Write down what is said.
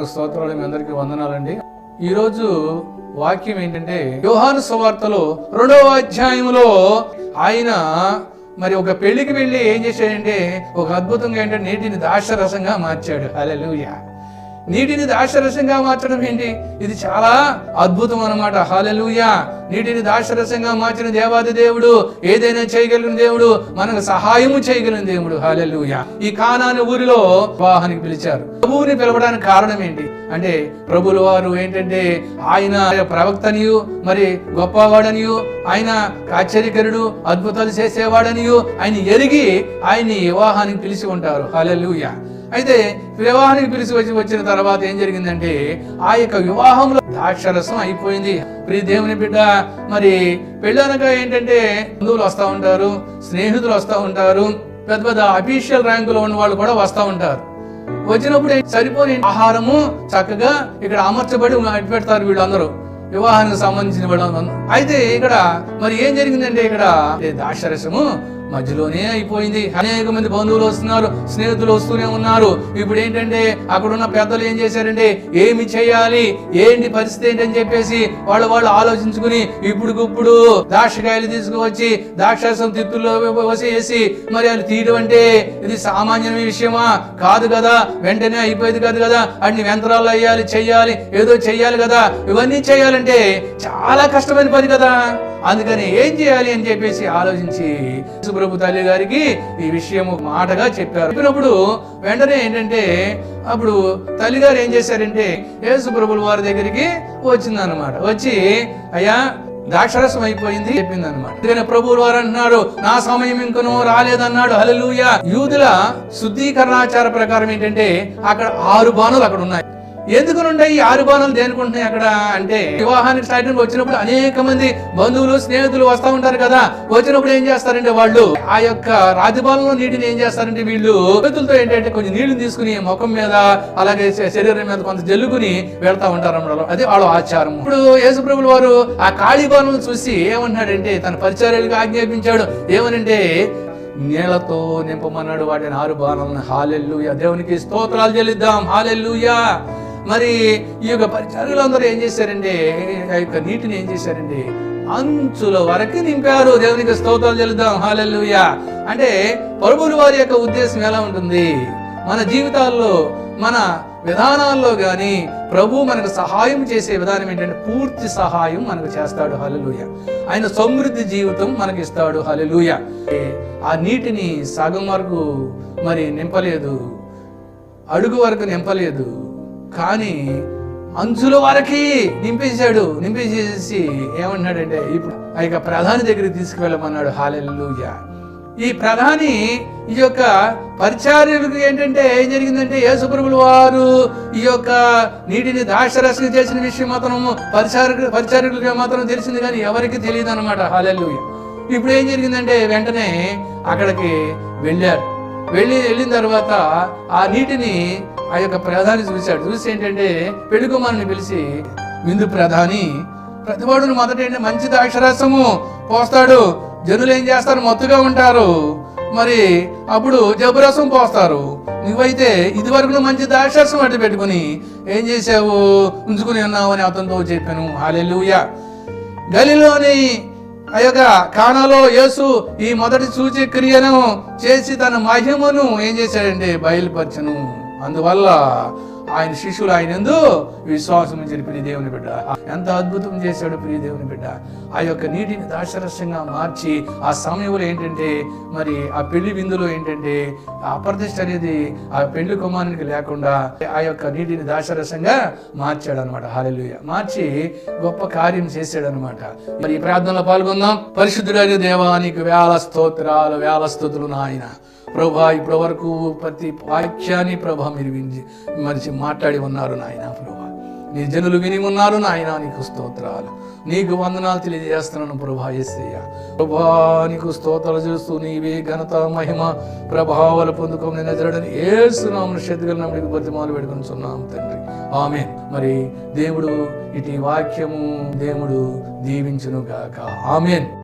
నాలుగు స్తోత్రాలు మీ అందరికీ వందనాలండి. ఈరోజు వాక్యం ఏంటంటే యోహాను సువార్తలో రెండవ అధ్యాయంలో ఆయన మరి ఒక పెళ్ళికి వెళ్ళి ఏం చేశాడంటే ఒక అద్భుతంగా ఏంటంటే నీటిని దాశరసంగా మార్చాడు. అలెలుయా నీటిని దాశరసంగా మార్చడం ఏంటి? ఇది చాలా అద్భుతం అన్నమాట హాలెలుయా నీటిని దాశరసంగా మార్చిన దేవాది దేవుడు ఏదైనా చేయగలిగిన దేవుడు మనకు సహాయము చేయగలిగిన దేవుడు. హాలెలుయా ఈ కానాని ఊరిలో వివాహానికి పిలిచారు. ప్రభువుని పిలవడానికి కారణం ఏంటి? అంటే ప్రభుల వారు ఏంటంటే ఆయన ప్రవక్తనియు మరి గొప్పవాడనియు ఆయన ఆశ్చర్యకరుడు అద్భుతాలు చేసేవాడనియు ఆయన ఎరిగి ఆయన్ని వివాహానికి పిలిచి ఉంటారు. హాలెలుయా అయితే వివాహానికి పిలిచి వచ్చి వచ్చిన తర్వాత ఏం జరిగిందంటే ఆ యొక్క వివాహంలో దాక్షరసం అయిపోయింది. ప్రియ దేవుని బిడ్డ మరి పెళ్ళనక ఏంటంటే బంధువులు వస్తూ ఉంటారు స్నేహితులు వస్తూ ఉంటారు పెద్ద పెద్ద అఫీషియల్ ర్యాంకులో ఉన్న వాళ్ళు కూడా వస్తూ ఉంటారు. వచ్చినప్పుడు సరిపోని ఆహారము చక్కగా ఇక్కడ అమర్చబడి పెడతారు వీళ్ళందరూ. వివాహానికి సంబంధించిన వాళ్ళు అయితే ఇక్కడ మరి ఏం జరిగిందంటే ఇక్కడ దాక్షరసము మధ్యలోనే అయిపోయింది. అనేక మంది బంధువులు వస్తున్నారు స్నేహితులు వస్తూనే ఉన్నారు. ఇప్పుడు ఏంటంటే అక్కడ ఉన్న పెద్దలు ఏం చేశారంటే ఏమి చేయాలి ఏంటి పరిస్థితి ఏంటి అని చెప్పేసి వాళ్ళు వాళ్ళు ఆలోచించుకుని ఇప్పుడు ఇప్పుడు ద్రాక్షకాయలు తీసుకువచ్చి ద్రాక్షరసం తిత్తుల్లో వేసి మరి అది తీయడం అంటే ఇది సామాన్యమైన విషయమా? కాదు కదా. వెంటనే అయిపోయేది కాదు కదా. అన్ని యంత్రాలు అయ్యాలి చెయ్యాలి ఏదో చెయ్యాలి కదా. ఇవన్నీ చేయాలంటే చాలా కష్టమైన పని కదా. అందుకని ఏం చేయాలి అని చెప్పేసి ఆలోచించి ప్రభు తల్లి గారికి ఈ విషయం మాటగా చెప్పారు. చెప్పినప్పుడు వెంటనే ఏంటంటే అప్పుడు తల్లి గారు ఏం చేశారంటే యేసుప్రభుల వారి దగ్గరికి వచ్చిందన్నమాట. వచ్చి అయ్యా దాక్షరసం అయిపోయింది చెప్పింది అనమాట అందుకని ప్రభువులు వారు అంటున్నాడు నా సమయం ఇంకనో రాలేదన్నాడు. హలలుయ యూదుల శుద్ధీకరణాచార ప్రకారం ఏంటంటే అక్కడ ఆరు బాణాలు అక్కడ ఉన్నాయి. ఎందుకు ఉంటాయి ఈ ఆరు బాణాలు దేనికుంటున్నాయి అక్కడ అంటే వివాహానికి స్టార్టింగ్ వచ్చినప్పుడు అనేక మంది బంధువులు స్నేహితులు వస్తూ ఉంటారు కదా. వచ్చినప్పుడు ఏం చేస్తారంటే వాళ్ళు ఆ యొక్క రాతిబాలంలో నీటిని ఏం చేస్తారంటే వీళ్ళు చేతులతో ఏంటంటే కొంచెం నీళ్ళు తీసుకుని ముఖం మీద అలాగే శరీరం మీద కొంత జల్లుకుని వెళ్తా ఉంటారు అన్నమాట అదే వాళ్ళ ఆచారం. ఇప్పుడు యేసుప్రభులు వారు ఆ ఖాళీ బాణం చూసి ఏమంటున్నాడంటే తన పరిచర్యలకు ఆజ్ఞాపించాడు. ఏమనంటే నీళ్ళతో నింపమన్నాడు వాటిని ఆరు బాణాలను. హాలెల్లుయా దేవునికి స్తోత్రాలు చెల్లిద్దాం. హాలెల్లుయా మరి ఈ యొక్క పరిచారులందరూ ఏం చేశారండి ఆ యొక్క నీటిని ఏం చేశారండి అంచుల వరకు నింపారు. దేవునికి స్తోత్రాలు చెల్లుదాం. హాలెల్లుయా. అంటే పరుపుల వారి యొక్క ఉద్దేశం ఎలా ఉంటుంది? మన జీవితాల్లో మన విధానాల్లో గాని ప్రభు మనకు సహాయం చేసే విధానం ఏంటంటే పూర్తి సహాయం మనకు చేస్తాడు. హలలుయ ఆయన సమృద్ధి జీవితం మనకి ఇస్తాడు. హలలుయ ఆ నీటిని సగం వరకు మరి నింపలేదు. అడుగు వరకు నింపలేదు. కానీ అంచుల వరకి నింపేశాడు. నింపేసేసి ఏమన్నాడంటే ఇప్పుడు ఆ యొక్క ప్రధాని దగ్గరికి తీసుకువెళ్ళమన్నాడు. హాలెల్లుయా. ఈ ప్రధాని ఈ యొక్క పరిచార్యులకు ఏంటంటే ఏం జరిగిందంటే యేసుప్రభులు వారు ఈ యొక్క నీటిని దాక్షరసం చేసిన విషయం మాత్రం పరిచారకులు పరిచారకులకు మాత్రం తెలిసింది కానీ ఎవరికి తెలియదు అనమాట హాలెల్లుయ. ఇప్పుడు ఏం జరిగిందంటే వెంటనే అక్కడికి వెళ్ళారు. వెళ్ళి వెళ్ళిన తర్వాత ఆ నీటిని ఆ యొక్క ప్రధాని చూశాడు. చూసి ఏంటంటే పెళ్ళి కుమారుని పిలిచి విందు ప్రధాని ప్రతివాడును మొదట ఏంటి మంచి ద్రాక్షరసము పోస్తాడు. జనులు ఏం చేస్తారు? మత్తుగా ఉంటారు. మరి అప్పుడు జబురసం పోస్తారు. నువ్వైతే ఇది వరకు మంచి ద్రాక్షరసం అడ్డు పెట్టుకుని ఏం చేసావు ఉంచుకుని ఉన్నావు అని అతనితో చెప్పాను. హాలెలుయా గలిలోని ఆ యొక్క కానాలో యేసు ఈ మొదటి సూచక్రియను చేసి తన మహిమను ఏం చేశాడండి బయలుపరచను. అందువల్ల ఆయన శిష్యులు ఆయన ఎందు విశ్వాసం ఉంచిన ప్రియ దేవుని బిడ్డ. ఎంత అద్భుతం చేశాడు ప్రియ దేవుని బిడ్డ. ఆ యొక్క నీటిని దాశరస్యంగా మార్చి ఆ సమయంలో ఏంటంటే మరి ఆ పెళ్ళి విందులో ఏంటంటే ఆ అప్రతిష్ట అనేది ఆ పెళ్ళి కుమారునికి లేకుండా ఆ యొక్క నీటిని దాశరసంగా మార్చాడు అనమాట హాలెలుయ మార్చి గొప్ప కార్యం చేశాడు అనమాట మరి ఈ ప్రార్థనలో పాల్గొందాం. పరిశుద్ధుడైన దేవానికి వేల స్తోత్రాలు వేల స్థుతులు నాయన. ప్రభా ఇప్పటి వరకు ప్రతి వాక్యాన్ని ప్రభా మీరు విని మాట్లాడి ఉన్నారు నాయన ప్రభా. నీ జనులు విని ఉన్నారు నాయన నీకు స్తోత్రాలు. నీకు వందనాలు తెలియజేస్తున్నాను ప్రభా ఎస్సయ్య ప్రభా నీకు స్తోత్రాలు చేస్తూ నీవే ఘనత మహిమ ప్రభావాలు పొందుకోమని నజరడని ఏసునామను శక్తిగల నమ్మడికి బతిమాలు పెట్టుకుని తండ్రి. ఆమె మరి దేవుడు ఇటు వాక్యము దేవుడు దీవించునుగాక. ఆమెన్.